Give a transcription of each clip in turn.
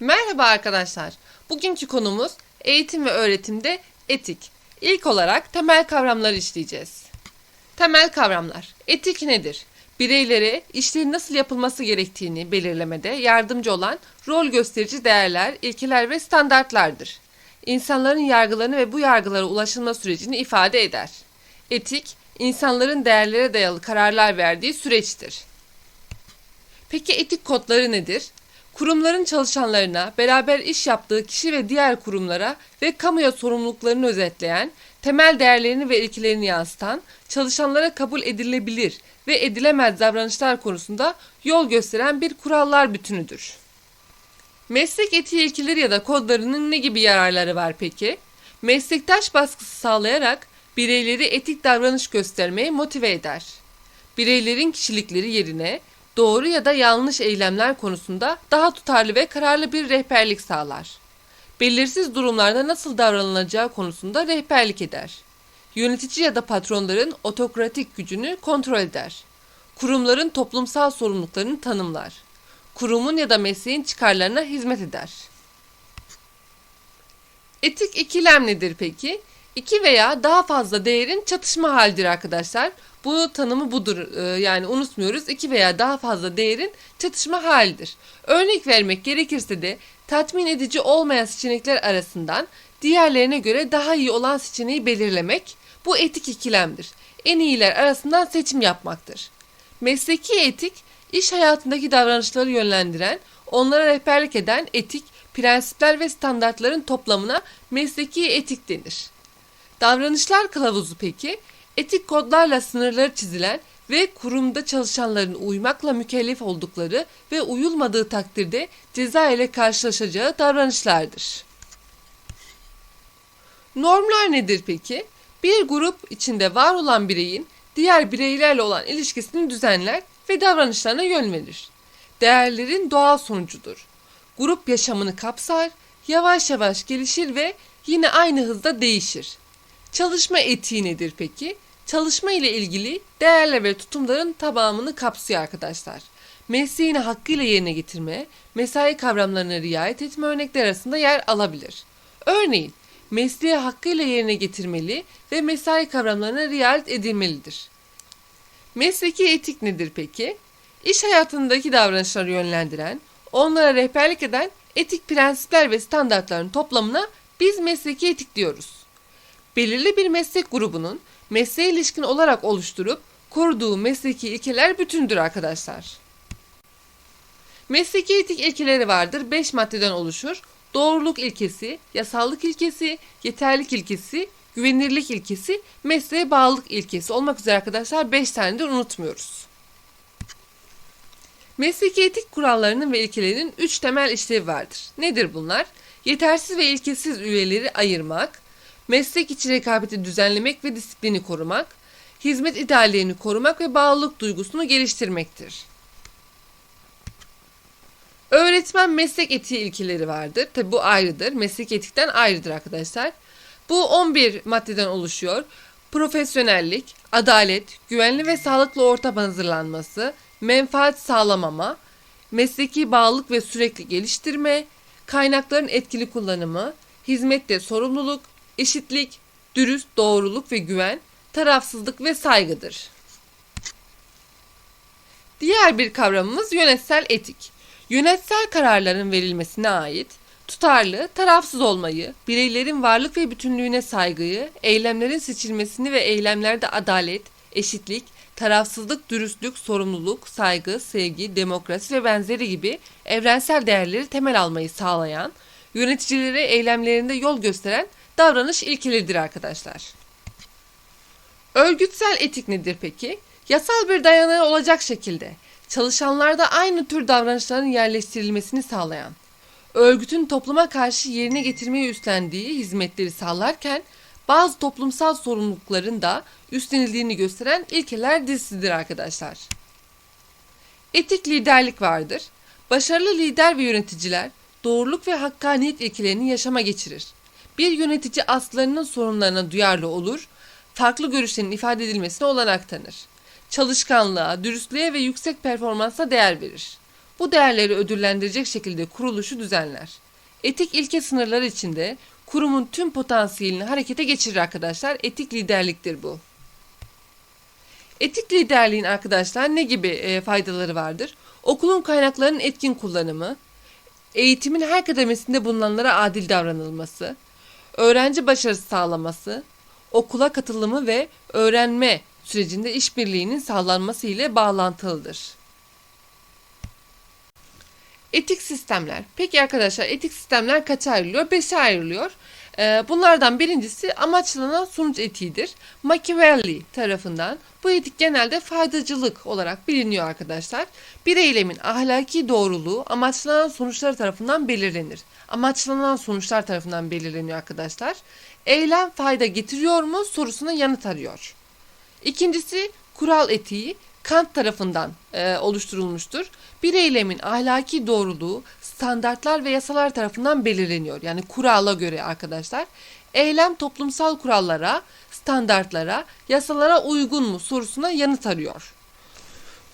Merhaba arkadaşlar. Bugünkü konumuz eğitim ve öğretimde etik. İlk olarak temel kavramları işleyeceğiz. Temel kavramlar. Etik nedir? Bireylere işlerin nasıl yapılması gerektiğini belirlemede yardımcı olan rol gösterici değerler, ilkeler ve standartlardır. İnsanların yargılarını ve bu yargılara ulaşılma sürecini ifade eder. Etik, insanların değerlere dayalı kararlar verdiği süreçtir. Peki etik kodları nedir? Kurumların çalışanlarına, beraber iş yaptığı kişi ve diğer kurumlara ve kamuya sorumluluklarını özetleyen, temel değerlerini ve ilkelerini yansıtan, çalışanlara kabul edilebilir ve edilemez davranışlar konusunda yol gösteren bir kurallar bütünüdür. Meslek etiği ilkeleri ya da kodlarının ne gibi yararları var peki? Meslektaş baskısı sağlayarak bireyleri etik davranış göstermeye motive eder. Bireylerin kişilikleri yerine doğru ya da yanlış eylemler konusunda daha tutarlı ve kararlı bir rehberlik sağlar. Belirsiz durumlarda nasıl davranılacağı konusunda rehberlik eder. Yönetici ya da patronların otokratik gücünü kontrol eder. Kurumların toplumsal sorumluluklarını tanımlar. Kurumun ya da mesleğin çıkarlarına hizmet eder. Etik ikilem nedir peki? İki veya daha fazla değerin çatışma halidir arkadaşlar. Bu tanımı budur. Ee, Yani unutmuyoruz. İki veya daha fazla değerin çatışma halidir. Örnek vermek gerekirse de tatmin edici olmayan seçenekler arasından diğerlerine göre daha iyi olan seçeneği belirlemek bu etik ikilemdir. En iyiler arasından seçim yapmaktır. Mesleki etik, iş hayatındaki davranışları yönlendiren, onlara rehberlik eden etik, prensipler ve standartların toplamına mesleki etik denir. Davranışlar kılavuzu peki, etik kodlarla sınırları çizilen ve kurumda çalışanların uymakla mükellef oldukları ve uyulmadığı takdirde ceza ile karşılaşacağı davranışlardır. Normlar nedir peki? Bir grup içinde var olan bireyin diğer bireylerle olan ilişkisini düzenler ve davranışlarına yön verir. Değerlerin doğal sonucudur. Grup yaşamını kapsar, yavaş yavaş gelişir ve yine aynı hızda değişir. Çalışma etiği nedir peki? Çalışma ile ilgili değerler ve tutumların tamamını kapsıyor arkadaşlar. Mesleğini hakkıyla yerine getirme, mesai kavramlarına riayet etme örnekler arasında yer alabilir. Örneğin, mesleği hakkıyla yerine getirmeli ve mesai kavramlarına riayet edilmelidir. Mesleki etik nedir peki? İş hayatındaki davranışları yönlendiren, onlara rehberlik eden etik prensipler ve standartların toplamına biz mesleki etik diyoruz. Belirli bir meslek grubunun mesleğe ilişkin olarak oluşturup koruduğu mesleki ilkeler bütündür arkadaşlar. Mesleki etik ilkeleri vardır. 5 maddeden oluşur. Doğruluk ilkesi, yasallık ilkesi, yeterlik ilkesi, güvenirlik ilkesi, mesleğe bağlılık ilkesi olmak üzere arkadaşlar 5 tanedir unutmuyoruz. Mesleki etik kurallarının ve ilkelerinin 3 temel işlevi vardır. Nedir bunlar? Yetersiz ve ilkesiz üyeleri ayırmak, meslek içi rekabeti düzenlemek ve disiplini korumak, hizmet ideallerini korumak ve bağlılık duygusunu geliştirmektir. Öğretmen meslek etiği ilkeleri vardır. Tabi bu ayrıdır. Meslek etikten ayrıdır arkadaşlar. Bu 11 maddeden oluşuyor. Profesyonellik, adalet, güvenli ve sağlıklı ortam hazırlanması, menfaat sağlamama, mesleki bağlılık ve sürekli geliştirme, kaynakların etkili kullanımı, hizmette sorumluluk, eşitlik, dürüst, doğruluk ve güven, tarafsızlık ve saygıdır. Diğer bir kavramımız yönetsel etik. Yönetsel kararların verilmesine ait tutarlı, tarafsız olmayı, bireylerin varlık ve bütünlüğüne saygıyı, eylemlerin seçilmesini ve eylemlerde adalet, eşitlik, tarafsızlık, dürüstlük, sorumluluk, saygı, sevgi, demokrasi ve benzeri gibi evrensel değerleri temel almayı sağlayan, yöneticilere eylemlerinde yol gösteren davranış ilkeleridir arkadaşlar. Örgütsel etik nedir peki? Yasal bir dayanağı olacak şekilde çalışanlarda aynı tür davranışların yerleştirilmesini sağlayan, örgütün topluma karşı yerine getirmeyi üstlendiği hizmetleri sağlarken bazı toplumsal sorumlulukların da üstlenildiğini gösteren ilkeler dizisidir arkadaşlar. Etik liderlik vardır. Başarılı lider ve yöneticiler doğruluk ve hakkaniyet ilkelerini yaşama geçirir. Bir yönetici aslarının sorunlarına duyarlı olur, farklı görüşlerin ifade edilmesine olanak tanır. Çalışkanlığa, dürüstlüğe ve yüksek performansa değer verir. bu değerleri ödüllendirecek şekilde kuruluşu düzenler. Etik ilke sınırları içinde kurumun tüm potansiyelini harekete geçirir arkadaşlar. Etik liderliktir bu. Etik liderliğin arkadaşlar ne gibi e, faydaları vardır? Okulun kaynaklarının etkin kullanımı, eğitimin her kademesinde bulunanlara adil davranılması, öğrenci başarısı sağlaması, okula katılımı ve öğrenme sürecinde işbirliğinin sağlanması ile bağlantılıdır. Etik sistemler. Peki arkadaşlar etik sistemler kaça ayrılıyor? Beşe ayrılıyor. Ee, bunlardan birincisi amaçlanan sonuç etiğidir. Machiavelli tarafından bu etik genelde faydacılık olarak biliniyor arkadaşlar. Bir eylemin ahlaki doğruluğu amaçlanan sonuçlar tarafından belirlenir. Amaçlanan sonuçlar tarafından belirleniyor arkadaşlar. Eylem fayda getiriyor mu sorusuna yanıt arıyor. İkincisi kural etiği Kant tarafından e, oluşturulmuştur. Bir eylemin ahlaki doğruluğu standartlar ve yasalar tarafından belirleniyor. Yani kurala göre arkadaşlar. Eylem toplumsal kurallara, standartlara, yasalara uygun mu sorusuna yanıt arıyor.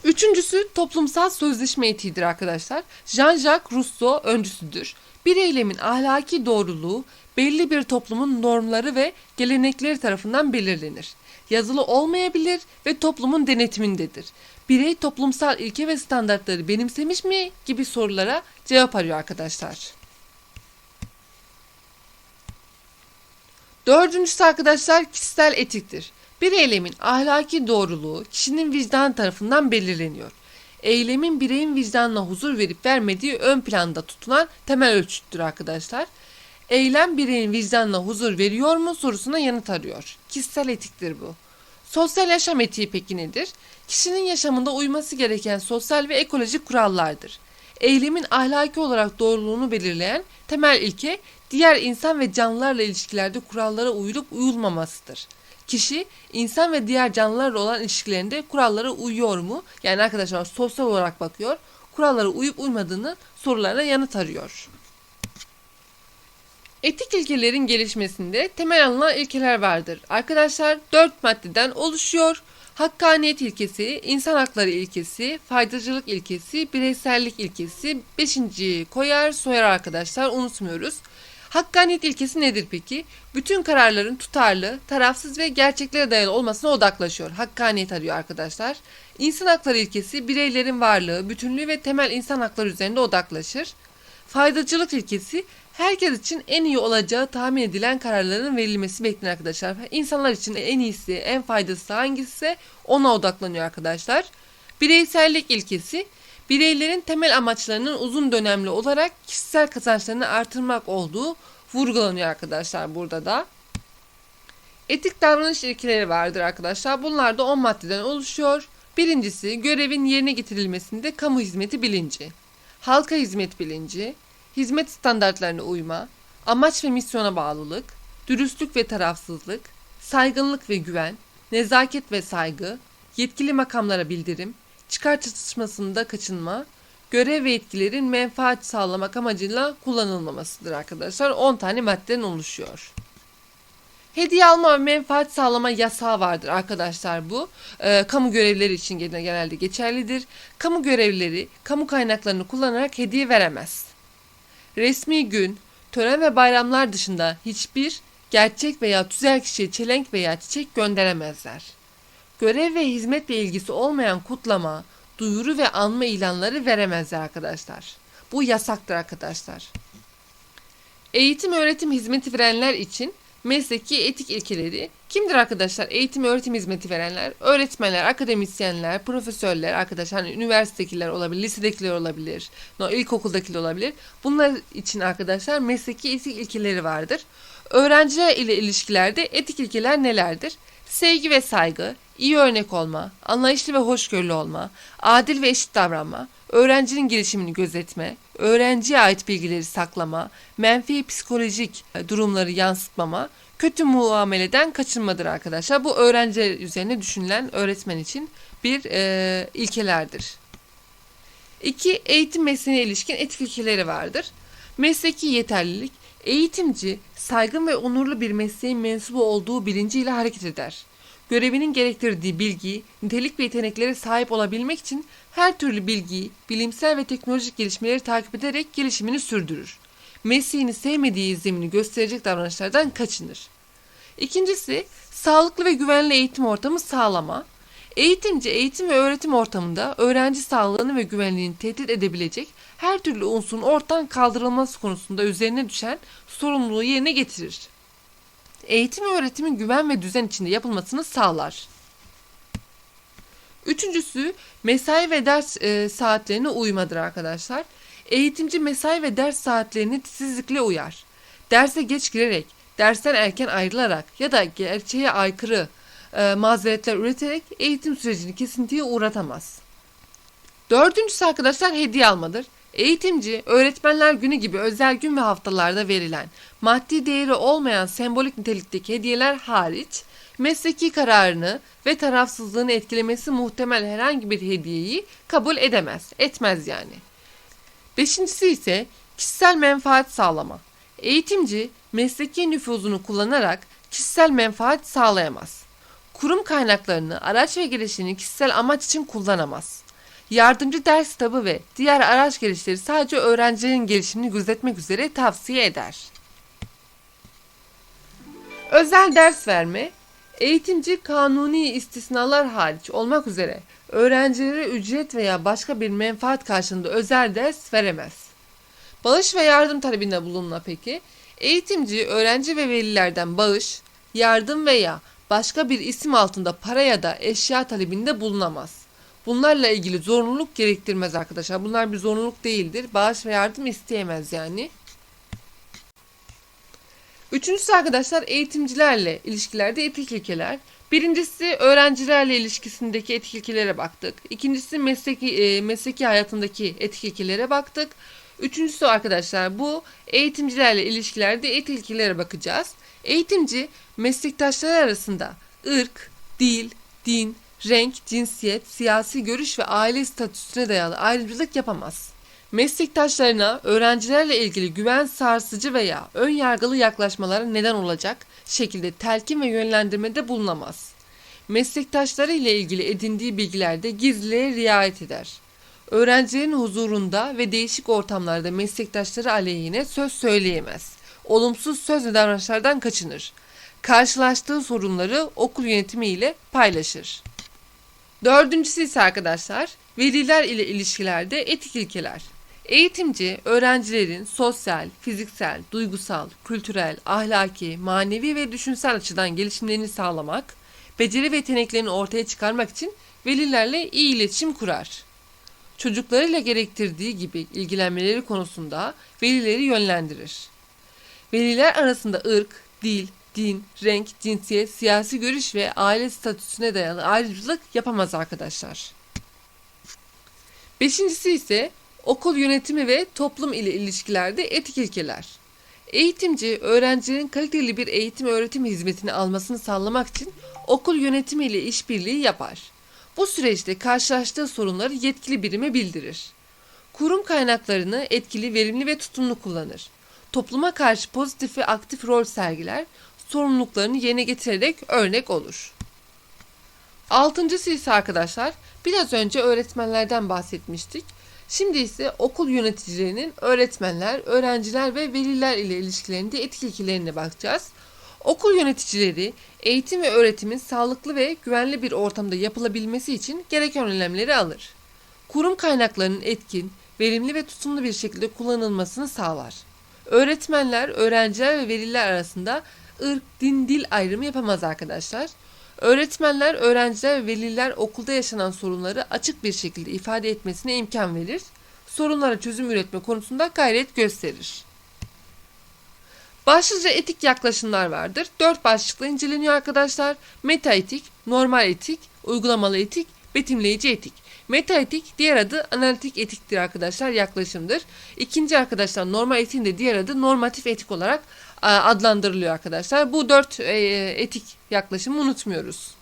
Üçüncüsü toplumsal sözleşme etiğidir arkadaşlar. Jean-Jacques Rousseau öncüsüdür. Bir eylemin ahlaki doğruluğu belli bir toplumun normları ve gelenekleri tarafından belirlenir. Yazılı olmayabilir ve toplumun denetimindedir. Birey toplumsal ilke ve standartları benimsemiş mi gibi sorulara cevap arıyor arkadaşlar. Dördüncüsü arkadaşlar kişisel etiktir. Bir eylemin ahlaki doğruluğu kişinin vicdan tarafından belirleniyor. Eylemin bireyin vicdanına huzur verip vermediği ön planda tutulan temel ölçüttür arkadaşlar. Eylem bireyin vicdanına huzur veriyor mu sorusuna yanıt arıyor. Kişisel etiktir bu. Sosyal yaşam etiği peki nedir? Kişinin yaşamında uyması gereken sosyal ve ekolojik kurallardır. Eylemin ahlaki olarak doğruluğunu belirleyen temel ilke diğer insan ve canlılarla ilişkilerde kurallara uyulup uyulmamasıdır. Kişi insan ve diğer canlılarla olan ilişkilerinde kurallara uyuyor mu? Yani arkadaşlar sosyal olarak bakıyor. Kurallara uyup uymadığını sorularına yanıt arıyor. Etik ilkelerin gelişmesinde temel alınan ilkeler vardır. Arkadaşlar dört maddeden oluşuyor. Hakkaniyet ilkesi, insan hakları ilkesi, faydacılık ilkesi, bireysellik ilkesi, beşinci koyar soyar arkadaşlar unutmuyoruz. Hakkaniyet ilkesi nedir peki? Bütün kararların tutarlı, tarafsız ve gerçeklere dayalı olmasına odaklaşıyor. Hakkaniyet arıyor arkadaşlar. İnsan hakları ilkesi bireylerin varlığı, bütünlüğü ve temel insan hakları üzerinde odaklaşır. Faydacılık ilkesi herkes için en iyi olacağı tahmin edilen kararların verilmesi beklenir arkadaşlar. İnsanlar için en iyisi, en faydası hangisi ona odaklanıyor arkadaşlar. Bireysellik ilkesi bireylerin temel amaçlarının uzun dönemli olarak kişisel kazançlarını artırmak olduğu vurgulanıyor arkadaşlar burada da. Etik davranış ilkeleri vardır arkadaşlar. Bunlar da 10 maddeden oluşuyor. Birincisi görevin yerine getirilmesinde kamu hizmeti bilinci, halka hizmet bilinci, hizmet standartlarına uyma, amaç ve misyona bağlılık, dürüstlük ve tarafsızlık, saygınlık ve güven, nezaket ve saygı, yetkili makamlara bildirim, çıkar çatışmasında kaçınma, görev ve yetkilerin menfaat sağlamak amacıyla kullanılmamasıdır arkadaşlar. 10 tane maddeden oluşuyor. Hediye alma ve menfaat sağlama yasağı vardır arkadaşlar bu. Ee, kamu görevlileri için genelde geçerlidir. Kamu görevlileri kamu kaynaklarını kullanarak hediye veremez. Resmi gün, tören ve bayramlar dışında hiçbir gerçek veya tüzel kişiye çelenk veya çiçek gönderemezler. Görev ve hizmetle ilgisi olmayan kutlama, duyuru ve anma ilanları veremezler arkadaşlar. Bu yasaktır arkadaşlar. Eğitim öğretim hizmeti verenler için mesleki etik ilkeleri kimdir arkadaşlar? Eğitim öğretim hizmeti verenler, öğretmenler, akademisyenler, profesörler, arkadaşlar hani üniversitedekiler olabilir, lisedekiler olabilir, no, ilkokuldakiler olabilir. Bunlar için arkadaşlar mesleki etik ilkeleri vardır. Öğrenciler ile ilişkilerde etik ilkeler nelerdir? Sevgi ve saygı, iyi örnek olma, anlayışlı ve hoşgörülü olma, adil ve eşit davranma, öğrencinin gelişimini gözetme, öğrenciye ait bilgileri saklama, menfi psikolojik durumları yansıtmama, kötü muameleden kaçınmadır arkadaşlar. Bu öğrenciler üzerine düşünülen öğretmen için bir e, ilkelerdir. İki, eğitim mesleğine ilişkin etik ilkeleri vardır. Mesleki yeterlilik, eğitimci saygın ve onurlu bir mesleğin mensubu olduğu bilinciyle hareket eder. Görevinin gerektirdiği bilgi, nitelik ve yeteneklere sahip olabilmek için her türlü bilgiyi, bilimsel ve teknolojik gelişmeleri takip ederek gelişimini sürdürür. Mesleğini sevmediği izlemini gösterecek davranışlardan kaçınır. İkincisi, sağlıklı ve güvenli eğitim ortamı sağlama. Eğitimci eğitim ve öğretim ortamında öğrenci sağlığını ve güvenliğini tehdit edebilecek her türlü unsurun ortadan kaldırılması konusunda üzerine düşen sorumluluğu yerine getirir. Eğitim ve öğretimin güven ve düzen içinde yapılmasını sağlar. Üçüncüsü mesai ve ders e, saatlerine uymadır arkadaşlar. Eğitimci mesai ve ders saatlerini titizlikle uyar. Derse geç girerek, dersten erken ayrılarak ya da gerçeğe aykırı e, mazeretler üreterek eğitim sürecini kesintiye uğratamaz. Dördüncüsü arkadaşlar hediye almadır. Eğitimci, öğretmenler günü gibi özel gün ve haftalarda verilen, maddi değeri olmayan sembolik nitelikteki hediyeler hariç, mesleki kararını ve tarafsızlığını etkilemesi muhtemel herhangi bir hediyeyi kabul edemez, etmez yani. Beşincisi ise kişisel menfaat sağlama. Eğitimci, mesleki nüfuzunu kullanarak kişisel menfaat sağlayamaz. Kurum kaynaklarını, araç ve gelişini kişisel amaç için kullanamaz. Yardımcı ders kitabı ve diğer araç gelişleri sadece öğrencilerin gelişimini gözetmek üzere tavsiye eder. Özel ders verme, eğitimci kanuni istisnalar hariç olmak üzere öğrencilere ücret veya başka bir menfaat karşılığında özel ders veremez. Bağış ve yardım talebinde bulunma peki, eğitimci öğrenci ve velilerden bağış, yardım veya başka bir isim altında para ya da eşya talebinde bulunamaz. Bunlarla ilgili zorunluluk gerektirmez arkadaşlar. Bunlar bir zorunluluk değildir. Bağış ve yardım isteyemez yani. Üçüncüsü arkadaşlar eğitimcilerle ilişkilerde etik ilkeler. Birincisi öğrencilerle ilişkisindeki etik ilkelere baktık. İkincisi mesleki, e, mesleki hayatındaki etik ilkelere baktık. Üçüncüsü arkadaşlar bu eğitimcilerle ilişkilerde etik ilkelere bakacağız. Eğitimci meslektaşları arasında ırk, dil, din, renk, cinsiyet, siyasi görüş ve aile statüsüne dayalı ayrımcılık yapamaz. Meslektaşlarına öğrencilerle ilgili güven sarsıcı veya ön yargılı yaklaşmalara neden olacak şekilde telkin ve yönlendirmede bulunamaz. Meslektaşları ile ilgili edindiği bilgilerde gizliliğe riayet eder. Öğrencilerin huzurunda ve değişik ortamlarda meslektaşları aleyhine söz söyleyemez. Olumsuz söz ve davranışlardan kaçınır. Karşılaştığı sorunları okul yönetimi ile paylaşır. Dördüncüsü ise arkadaşlar veliler ile ilişkilerde etik ilkeler. Eğitimci öğrencilerin sosyal, fiziksel, duygusal, kültürel, ahlaki, manevi ve düşünsel açıdan gelişimlerini sağlamak, beceri ve yeteneklerini ortaya çıkarmak için velilerle iyi iletişim kurar. Çocuklarıyla gerektirdiği gibi ilgilenmeleri konusunda velileri yönlendirir. Veliler arasında ırk, dil, din, renk, cinsiyet, siyasi görüş ve aile statüsüne dayalı ayrımcılık yapamaz arkadaşlar. Beşincisi ise okul yönetimi ve toplum ile ilişkilerde etik ilkeler. Eğitimci, öğrencilerin kaliteli bir eğitim öğretim hizmetini almasını sağlamak için okul yönetimi ile işbirliği yapar. Bu süreçte karşılaştığı sorunları yetkili birime bildirir. Kurum kaynaklarını etkili, verimli ve tutumlu kullanır. Topluma karşı pozitif ve aktif rol sergiler, sorumluluklarını yerine getirerek örnek olur. Altıncısı ise arkadaşlar biraz önce öğretmenlerden bahsetmiştik. Şimdi ise okul yöneticilerinin öğretmenler, öğrenciler ve veliler ile ilişkilerinde etik ilkelerine bakacağız. Okul yöneticileri eğitim ve öğretimin sağlıklı ve güvenli bir ortamda yapılabilmesi için gereken önlemleri alır. Kurum kaynaklarının etkin, verimli ve tutumlu bir şekilde kullanılmasını sağlar. Öğretmenler, öğrenciler ve veliler arasında ırk, din, dil ayrımı yapamaz arkadaşlar. Öğretmenler, öğrenciler ve veliler okulda yaşanan sorunları açık bir şekilde ifade etmesine imkan verir. Sorunlara çözüm üretme konusunda gayret gösterir. Başlıca etik yaklaşımlar vardır. Dört başlıkla inceleniyor arkadaşlar. Meta etik, normal etik, uygulamalı etik, betimleyici etik. Meta etik diğer adı analitik etiktir arkadaşlar yaklaşımdır. İkinci arkadaşlar normal etiğin de diğer adı normatif etik olarak adlandırılıyor arkadaşlar. Bu dört e, etik yaklaşımı unutmuyoruz.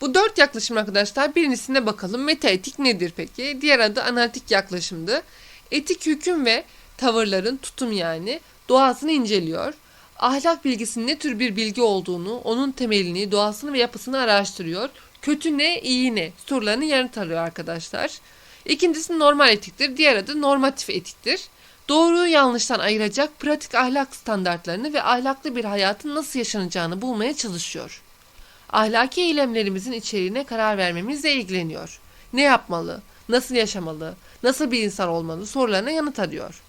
Bu dört yaklaşım arkadaşlar birincisine bakalım. Meta etik nedir peki? Diğer adı analitik yaklaşımdı. Etik hüküm ve tavırların tutum yani doğasını inceliyor. Ahlak bilgisinin ne tür bir bilgi olduğunu, onun temelini, doğasını ve yapısını araştırıyor. Kötü ne, iyi ne sorularını yanıt arıyor arkadaşlar. İkincisi normal etiktir. Diğer adı normatif etiktir. Doğruyu yanlıştan ayıracak pratik ahlak standartlarını ve ahlaklı bir hayatın nasıl yaşanacağını bulmaya çalışıyor. Ahlaki eylemlerimizin içeriğine karar vermemizle ilgileniyor. Ne yapmalı, nasıl yaşamalı, nasıl bir insan olmalı sorularına yanıt arıyor.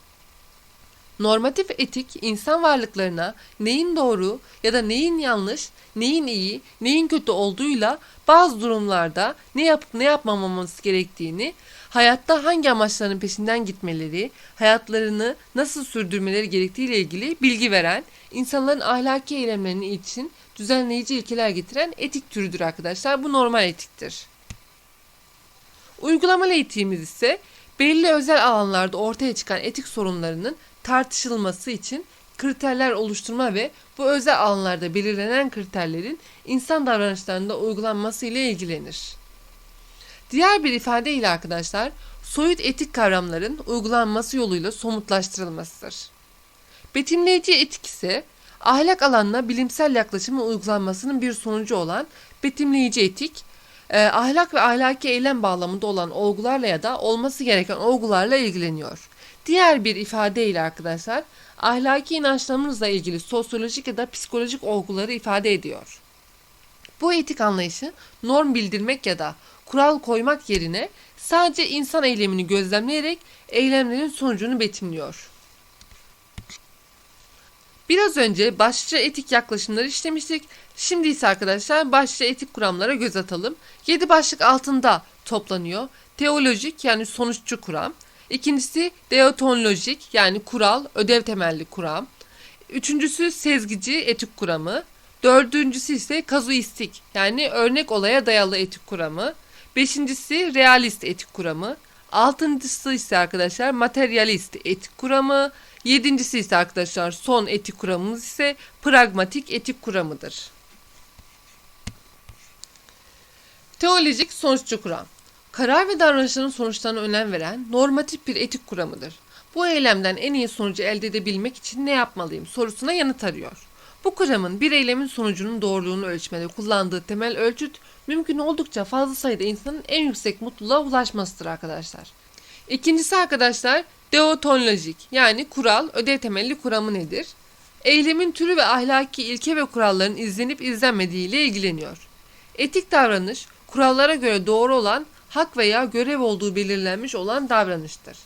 Normatif etik insan varlıklarına neyin doğru ya da neyin yanlış, neyin iyi, neyin kötü olduğuyla bazı durumlarda ne yapıp ne yapmamamız gerektiğini, hayatta hangi amaçların peşinden gitmeleri, hayatlarını nasıl sürdürmeleri gerektiği ile ilgili bilgi veren, insanların ahlaki eylemlerini için düzenleyici ilkeler getiren etik türüdür arkadaşlar. Bu normal etiktir. Uygulamalı etiğimiz ise belli özel alanlarda ortaya çıkan etik sorunlarının tartışılması için kriterler oluşturma ve bu özel alanlarda belirlenen kriterlerin insan davranışlarında uygulanması ile ilgilenir. Diğer bir ifade ile arkadaşlar, soyut etik kavramların uygulanması yoluyla somutlaştırılmasıdır. Betimleyici etik ise ahlak alanına bilimsel yaklaşımın uygulanmasının bir sonucu olan betimleyici etik, e, ahlak ve ahlaki eylem bağlamında olan olgularla ya da olması gereken olgularla ilgileniyor. Diğer bir ifadeyle arkadaşlar, ahlaki inançlarımızla ilgili sosyolojik ya da psikolojik olguları ifade ediyor. Bu etik anlayışı norm bildirmek ya da kural koymak yerine sadece insan eylemini gözlemleyerek eylemlerin sonucunu betimliyor. Biraz önce başlıca etik yaklaşımları işlemiştik. Şimdi ise arkadaşlar başlıca etik kuramlara göz atalım. 7 başlık altında toplanıyor. Teolojik yani sonuççu kuram. İkincisi deontolojik yani kural, ödev temelli kuram. Üçüncüsü sezgici etik kuramı. Dördüncüsü ise kazuistik yani örnek olaya dayalı etik kuramı. Beşincisi realist etik kuramı. Altıncısı ise arkadaşlar materyalist etik kuramı. Yedincisi ise arkadaşlar son etik kuramımız ise pragmatik etik kuramıdır. Teolojik sonuççu kuram. Karar ve davranışların sonuçlarına önem veren normatif bir etik kuramıdır. Bu eylemden en iyi sonucu elde edebilmek için ne yapmalıyım sorusuna yanıt arıyor. Bu kuramın bir eylemin sonucunun doğruluğunu ölçmede kullandığı temel ölçüt mümkün oldukça fazla sayıda insanın en yüksek mutluluğa ulaşmasıdır arkadaşlar. İkincisi arkadaşlar deontolojik yani kural ödev temelli kuramı nedir? Eylemin türü ve ahlaki ilke ve kuralların izlenip izlenmediği ile ilgileniyor. Etik davranış kurallara göre doğru olan hak veya görev olduğu belirlenmiş olan davranıştır.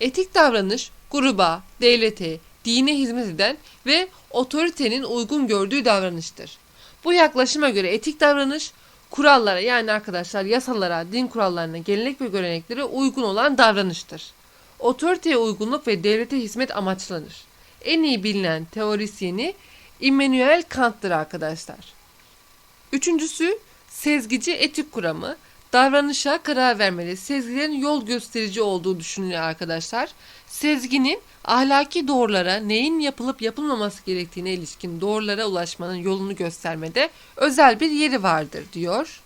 Etik davranış gruba, devlete, dine hizmet eden ve otoritenin uygun gördüğü davranıştır. Bu yaklaşıma göre etik davranış kurallara yani arkadaşlar yasalara, din kurallarına, gelenek ve göreneklere uygun olan davranıştır. Otoriteye uygunluk ve devlete hizmet amaçlanır. En iyi bilinen teorisyeni Immanuel Kant'tır arkadaşlar. Üçüncüsü sezgici etik kuramı davranışa karar vermeli. Sezgilerin yol gösterici olduğu düşünülüyor arkadaşlar. Sezginin ahlaki doğrulara neyin yapılıp yapılmaması gerektiğine ilişkin doğrulara ulaşmanın yolunu göstermede özel bir yeri vardır diyor.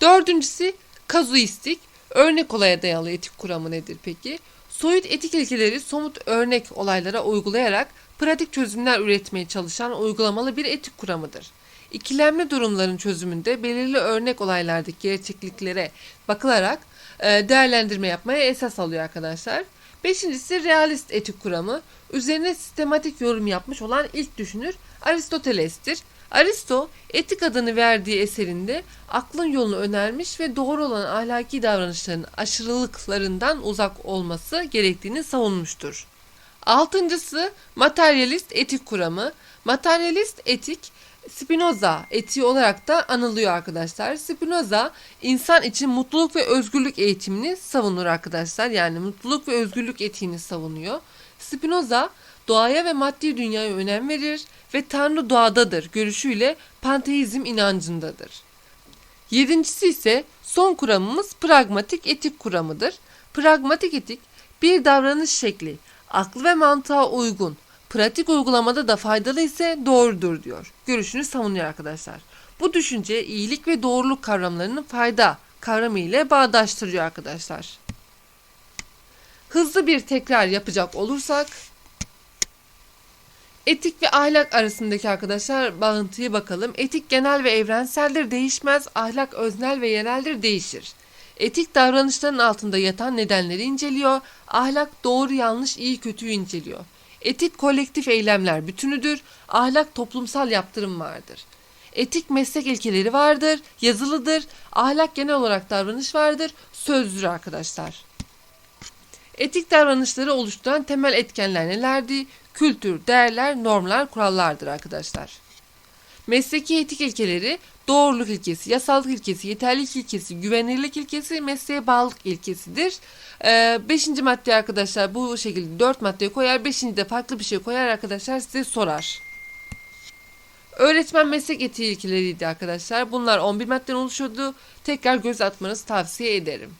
Dördüncüsü kazuistik, örnek olaya dayalı etik kuramı nedir peki? Soyut etik ilkeleri somut örnek olaylara uygulayarak pratik çözümler üretmeye çalışan uygulamalı bir etik kuramıdır. İkilemli durumların çözümünde belirli örnek olaylardaki gerçekliklere bakılarak e, değerlendirme yapmaya esas alıyor arkadaşlar. Beşincisi realist etik kuramı. Üzerine sistematik yorum yapmış olan ilk düşünür Aristoteles'tir. Aristo etik adını verdiği eserinde aklın yolunu önermiş ve doğru olan ahlaki davranışların aşırılıklarından uzak olması gerektiğini savunmuştur. Altıncısı materyalist etik kuramı. Materyalist etik Spinoza etiği olarak da anılıyor arkadaşlar. Spinoza insan için mutluluk ve özgürlük eğitimini savunur arkadaşlar. Yani mutluluk ve özgürlük etiğini savunuyor. Spinoza doğaya ve maddi dünyaya önem verir ve Tanrı doğadadır görüşüyle panteizm inancındadır. Yedincisi ise son kuramımız pragmatik etik kuramıdır. Pragmatik etik bir davranış şekli, aklı ve mantığa uygun, pratik uygulamada da faydalı ise doğrudur diyor. Görüşünü savunuyor arkadaşlar. Bu düşünce iyilik ve doğruluk kavramlarının fayda kavramı ile bağdaştırıyor arkadaşlar. Hızlı bir tekrar yapacak olursak Etik ve ahlak arasındaki arkadaşlar bağıntıyı bakalım. Etik genel ve evrenseldir, değişmez. Ahlak öznel ve yereldir, değişir. Etik davranışların altında yatan nedenleri inceliyor. Ahlak doğru yanlış iyi kötüyü inceliyor. Etik kolektif eylemler bütünüdür. Ahlak toplumsal yaptırım vardır. Etik meslek ilkeleri vardır, yazılıdır. Ahlak genel olarak davranış vardır, sözdür arkadaşlar. Etik davranışları oluşturan temel etkenler nelerdi? Kültür, değerler, normlar, kurallardır arkadaşlar. Mesleki etik ilkeleri doğruluk ilkesi, yasallık ilkesi, yeterlilik ilkesi, güvenilirlik ilkesi, mesleğe bağlılık ilkesidir. Ee, beşinci madde arkadaşlar bu şekilde dört maddeye koyar. Beşinci de farklı bir şey koyar arkadaşlar size sorar. Öğretmen meslek etiği ilkeleriydi arkadaşlar. Bunlar 11 maddeden oluşuyordu. Tekrar göz atmanızı tavsiye ederim.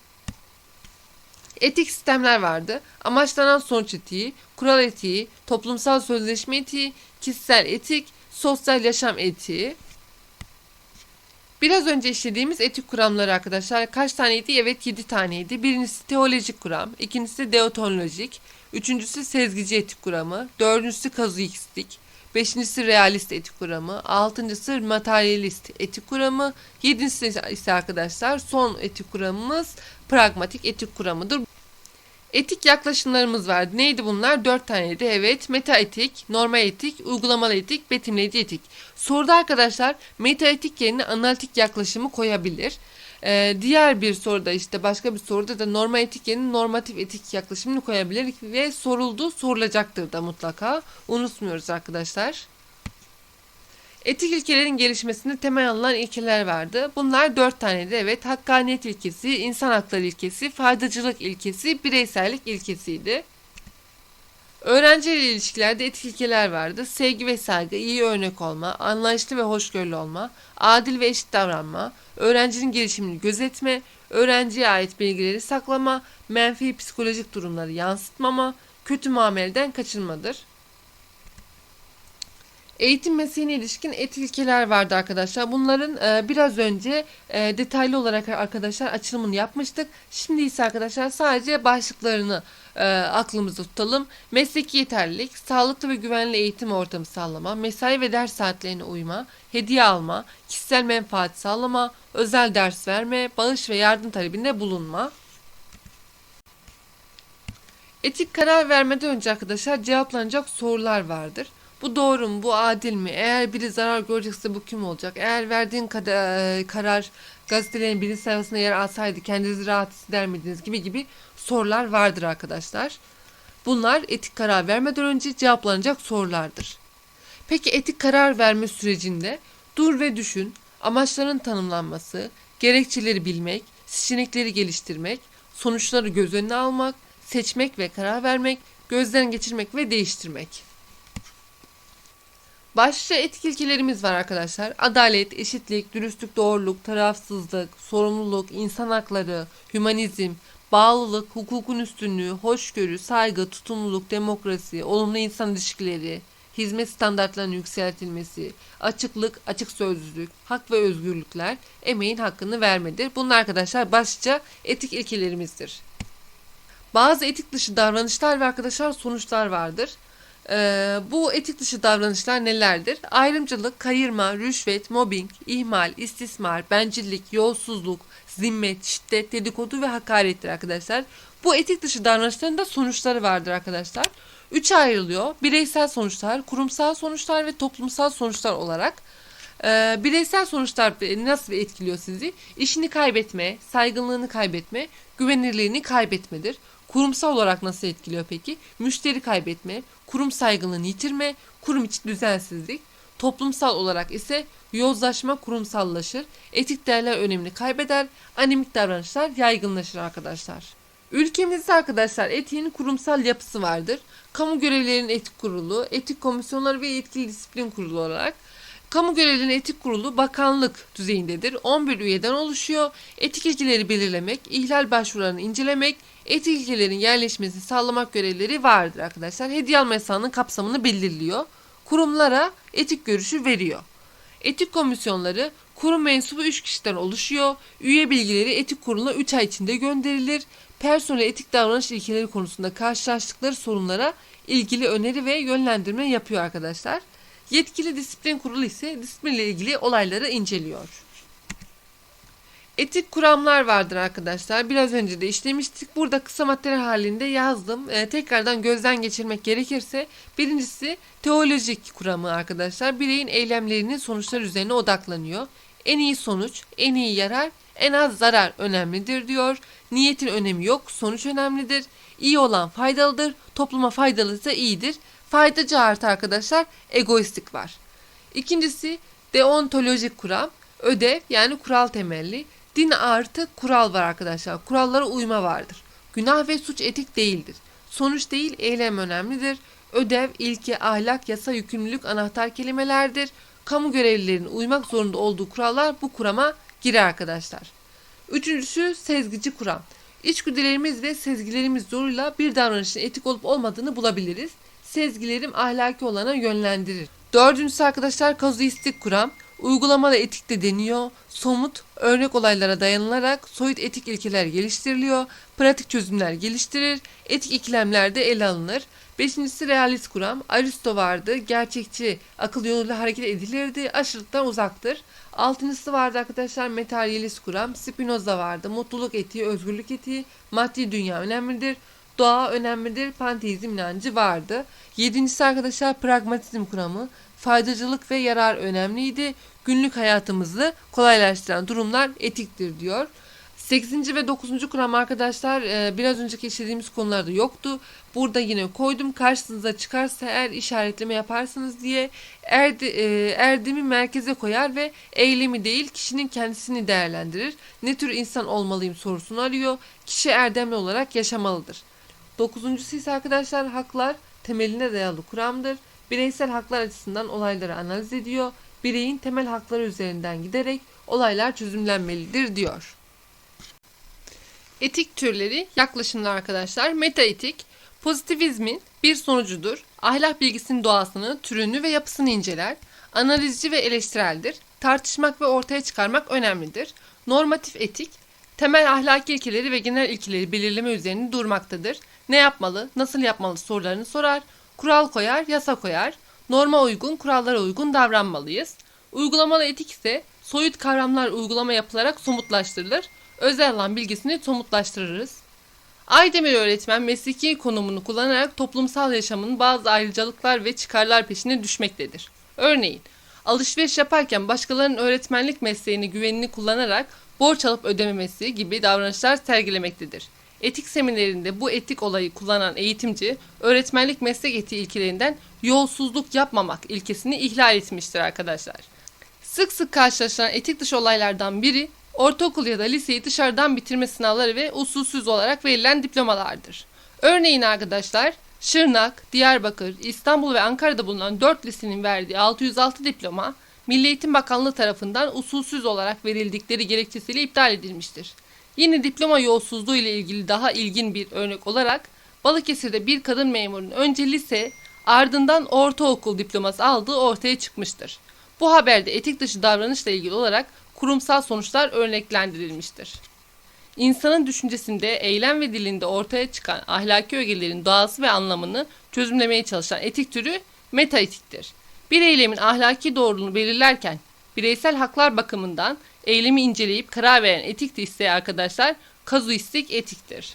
Etik sistemler vardı. Amaçlanan sonuç etiği, kural etiği, toplumsal sözleşme etiği, kişisel etik, sosyal yaşam etiği. Biraz önce işlediğimiz etik kuramları arkadaşlar kaç taneydi? Evet 7 taneydi. Birincisi teolojik kuram, ikincisi deontolojik, üçüncüsü sezgici etik kuramı, dördüncüsü kazuistik, beşincisi realist etik kuramı, altıncısı materyalist etik kuramı, yedincisi ise arkadaşlar son etik kuramımız pragmatik etik kuramıdır. Etik yaklaşımlarımız vardı. Neydi bunlar? Dört taneydi. Evet. Meta etik, normal etik, uygulamalı etik, betimleyici etik. Soruda arkadaşlar meta etik yerine analitik yaklaşımı koyabilir. Ee, diğer bir soruda işte başka bir soruda da normal etik yerine normatif etik yaklaşımını koyabilir ve soruldu sorulacaktır da mutlaka. Unutmuyoruz arkadaşlar. Etik ilkelerin gelişmesinde temel alınan ilkeler vardı. Bunlar dört taneydi. Evet, hakkaniyet ilkesi, insan hakları ilkesi, faydacılık ilkesi, bireysellik ilkesiydi. Öğrenciyle ilişkilerde etik ilkeler vardı. Sevgi ve saygı, iyi örnek olma, anlayışlı ve hoşgörülü olma, adil ve eşit davranma, öğrencinin gelişimini gözetme, öğrenciye ait bilgileri saklama, menfi psikolojik durumları yansıtmama, kötü muameleden kaçınmadır. Eğitim mesleğine ilişkin ilkeler vardı arkadaşlar. Bunların e, biraz önce e, detaylı olarak arkadaşlar açılımını yapmıştık. Şimdi ise arkadaşlar sadece başlıklarını e, aklımızda tutalım. Mesleki yeterlilik, sağlıklı ve güvenli eğitim ortamı sağlama, mesai ve ders saatlerine uyma, hediye alma, kişisel menfaat sağlama, özel ders verme, bağış ve yardım talebinde bulunma. Etik karar vermeden önce arkadaşlar cevaplanacak sorular vardır. Bu doğru mu? Bu adil mi? Eğer biri zarar görecekse bu kim olacak? Eğer verdiğin kada- karar gazetelerin birinci sayfasında yer alsaydı kendinizi rahat hisseder miydiniz gibi gibi sorular vardır arkadaşlar. Bunlar etik karar vermeden önce cevaplanacak sorulardır. Peki etik karar verme sürecinde dur ve düşün, amaçların tanımlanması, gerekçeleri bilmek, seçenekleri geliştirmek, sonuçları göz önüne almak, seçmek ve karar vermek, gözden geçirmek ve değiştirmek. Başlıca etik ilkelerimiz var arkadaşlar. Adalet, eşitlik, dürüstlük, doğruluk, tarafsızlık, sorumluluk, insan hakları, hümanizm, bağlılık, hukukun üstünlüğü, hoşgörü, saygı, tutumluluk, demokrasi, olumlu insan ilişkileri, hizmet standartlarının yükseltilmesi, açıklık, açık sözlülük, hak ve özgürlükler, emeğin hakkını vermedir. Bunlar arkadaşlar başlıca etik ilkelerimizdir. Bazı etik dışı davranışlar ve arkadaşlar sonuçlar vardır. Ee, bu etik dışı davranışlar nelerdir? Ayrımcılık, kayırma, rüşvet, mobbing, ihmal, istismar, bencillik, yolsuzluk, zimmet, şiddet, dedikodu ve hakarettir arkadaşlar. Bu etik dışı davranışların da sonuçları vardır arkadaşlar. Üçe ayrılıyor. Bireysel sonuçlar, kurumsal sonuçlar ve toplumsal sonuçlar olarak. Ee, bireysel sonuçlar nasıl etkiliyor sizi? İşini kaybetme, saygınlığını kaybetme, güvenirliğini kaybetmedir. Kurumsal olarak nasıl etkiliyor peki? Müşteri kaybetme, kurum saygınlığını yitirme, kurum içi düzensizlik. Toplumsal olarak ise yozlaşma kurumsallaşır, etik değerler önemini kaybeder, anemik davranışlar yaygınlaşır arkadaşlar. Ülkemizde arkadaşlar etiğin kurumsal yapısı vardır. Kamu görevlilerinin etik kurulu, etik komisyonları ve yetkili disiplin kurulu olarak Kamu görevlilerinin etik kurulu bakanlık düzeyindedir. 11 üyeden oluşuyor. Etik ilkeleri belirlemek, ihlal başvurularını incelemek, etik ilkelerin yerleşmesini sağlamak görevleri vardır arkadaşlar. Hediye alma yasağının kapsamını belirliyor. Kurumlara etik görüşü veriyor. Etik komisyonları Kurum mensubu 3 kişiden oluşuyor. Üye bilgileri etik kuruluna 3 ay içinde gönderilir. Personel etik davranış ilkeleri konusunda karşılaştıkları sorunlara ilgili öneri ve yönlendirme yapıyor arkadaşlar. Yetkili disiplin kurulu ise disiplinle ilgili olayları inceliyor. Etik kuramlar vardır arkadaşlar. Biraz önce de işlemiştik. Burada kısa materyal halinde yazdım. Ee, tekrardan gözden geçirmek gerekirse birincisi teolojik kuramı arkadaşlar. Bireyin eylemlerinin sonuçlar üzerine odaklanıyor. En iyi sonuç, en iyi yarar, en az zarar önemlidir diyor. Niyetin önemi yok, sonuç önemlidir. İyi olan faydalıdır, topluma faydalıysa iyidir. Faydacı artı arkadaşlar egoistik var. İkincisi deontolojik kuram. Ödev yani kural temelli. Din artı kural var arkadaşlar. Kurallara uyma vardır. Günah ve suç etik değildir. Sonuç değil eylem önemlidir. Ödev, ilke, ahlak, yasa, yükümlülük anahtar kelimelerdir. Kamu görevlilerinin uymak zorunda olduğu kurallar bu kurama girer arkadaşlar. Üçüncüsü sezgici kuram. İçgüdülerimiz ve sezgilerimiz zoruyla bir davranışın etik olup olmadığını bulabiliriz. Sezgilerim ahlaki olana yönlendirir. Dördüncüsü arkadaşlar kazuistik kuram. Uygulamalı etik de deniyor. Somut, örnek olaylara dayanılarak soyut etik ilkeler geliştiriliyor. Pratik çözümler geliştirir. Etik ikilemlerde ele alınır. Beşincisi realist kuram. Aristo vardı. Gerçekçi, akıl yoluyla hareket edilirdi. Aşırılıktan uzaktır. Altıncısı vardı arkadaşlar materyalist kuram. Spinoza vardı. Mutluluk etiği, özgürlük etiği, maddi dünya önemlidir. Doğa önemlidir. Panteizm inancı vardı. Yedincisi arkadaşlar pragmatizm kuramı. Faydacılık ve yarar önemliydi. Günlük hayatımızı kolaylaştıran durumlar etiktir diyor. 8. ve 9. kuram arkadaşlar e, biraz önceki işlediğimiz konularda yoktu. Burada yine koydum. Karşınıza çıkarsa eğer işaretleme yaparsınız diye erdi, e, erdemi merkeze koyar ve eylemi değil kişinin kendisini değerlendirir. Ne tür insan olmalıyım sorusunu arıyor. Kişi erdemli olarak yaşamalıdır. Dokuzuncusu ise arkadaşlar haklar temeline dayalı kuramdır. Bireysel haklar açısından olayları analiz ediyor. Bireyin temel hakları üzerinden giderek olaylar çözümlenmelidir diyor. Etik türleri yaklaşımlar arkadaşlar. Metaetik pozitivizmin bir sonucudur. Ahlak bilgisinin doğasını, türünü ve yapısını inceler. Analizci ve eleştireldir. Tartışmak ve ortaya çıkarmak önemlidir. Normatif etik temel ahlaki ilkeleri ve genel ilkeleri belirleme üzerine durmaktadır. Ne yapmalı, nasıl yapmalı sorularını sorar. Kural koyar, yasa koyar. Norma uygun, kurallara uygun davranmalıyız. Uygulamalı etik ise soyut kavramlar uygulama yapılarak somutlaştırılır. Özel alan bilgisini somutlaştırırız. Aydemir öğretmen mesleki konumunu kullanarak toplumsal yaşamın bazı ayrıcalıklar ve çıkarlar peşine düşmektedir. Örneğin, alışveriş yaparken başkalarının öğretmenlik mesleğini güvenini kullanarak borç alıp ödememesi gibi davranışlar sergilemektedir. Etik seminerinde bu etik olayı kullanan eğitimci, öğretmenlik meslek etiği ilkelerinden yolsuzluk yapmamak ilkesini ihlal etmiştir arkadaşlar. Sık sık karşılaşılan etik dışı olaylardan biri, ortaokul ya da liseyi dışarıdan bitirme sınavları ve usulsüz olarak verilen diplomalardır. Örneğin arkadaşlar, Şırnak, Diyarbakır, İstanbul ve Ankara'da bulunan 4 lisenin verdiği 606 diploma, Milli Eğitim Bakanlığı tarafından usulsüz olarak verildikleri gerekçesiyle iptal edilmiştir. Yine diploma yolsuzluğu ile ilgili daha ilgin bir örnek olarak Balıkesir'de bir kadın memurun önce lise ardından ortaokul diploması aldığı ortaya çıkmıştır. Bu haberde etik dışı davranışla ilgili olarak kurumsal sonuçlar örneklendirilmiştir. İnsanın düşüncesinde, eylem ve dilinde ortaya çıkan ahlaki ögelerin doğası ve anlamını çözümlemeye çalışan etik türü metaetiktir. Bir eylemin ahlaki doğruluğunu belirlerken bireysel haklar bakımından eylemi inceleyip karar veren etik de ise arkadaşlar kazuistik etiktir.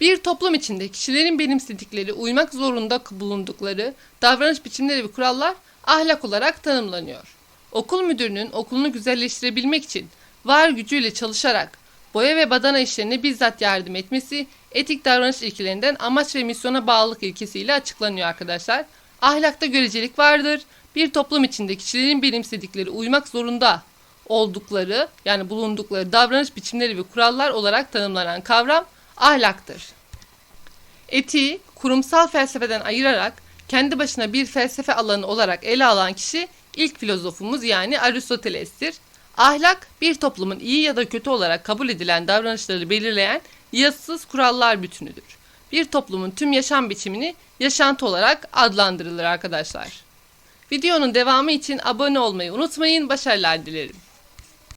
Bir toplum içinde kişilerin benimsedikleri, uymak zorunda bulundukları davranış biçimleri ve kurallar ahlak olarak tanımlanıyor. Okul müdürünün okulunu güzelleştirebilmek için var gücüyle çalışarak boya ve badana işlerine bizzat yardım etmesi etik davranış ilkelerinden amaç ve misyona bağlılık ilkesiyle açıklanıyor arkadaşlar. Ahlakta görecelik vardır. Bir toplum içinde kişilerin benimsedikleri, uymak zorunda oldukları yani bulundukları davranış biçimleri ve kurallar olarak tanımlanan kavram ahlaktır. Etiği kurumsal felsefeden ayırarak kendi başına bir felsefe alanı olarak ele alan kişi ilk filozofumuz yani Aristoteles'tir. Ahlak bir toplumun iyi ya da kötü olarak kabul edilen davranışları belirleyen yazısız kurallar bütünüdür. Bir toplumun tüm yaşam biçimini yaşantı olarak adlandırılır arkadaşlar. Videonun devamı için abone olmayı unutmayın. Başarılar dilerim.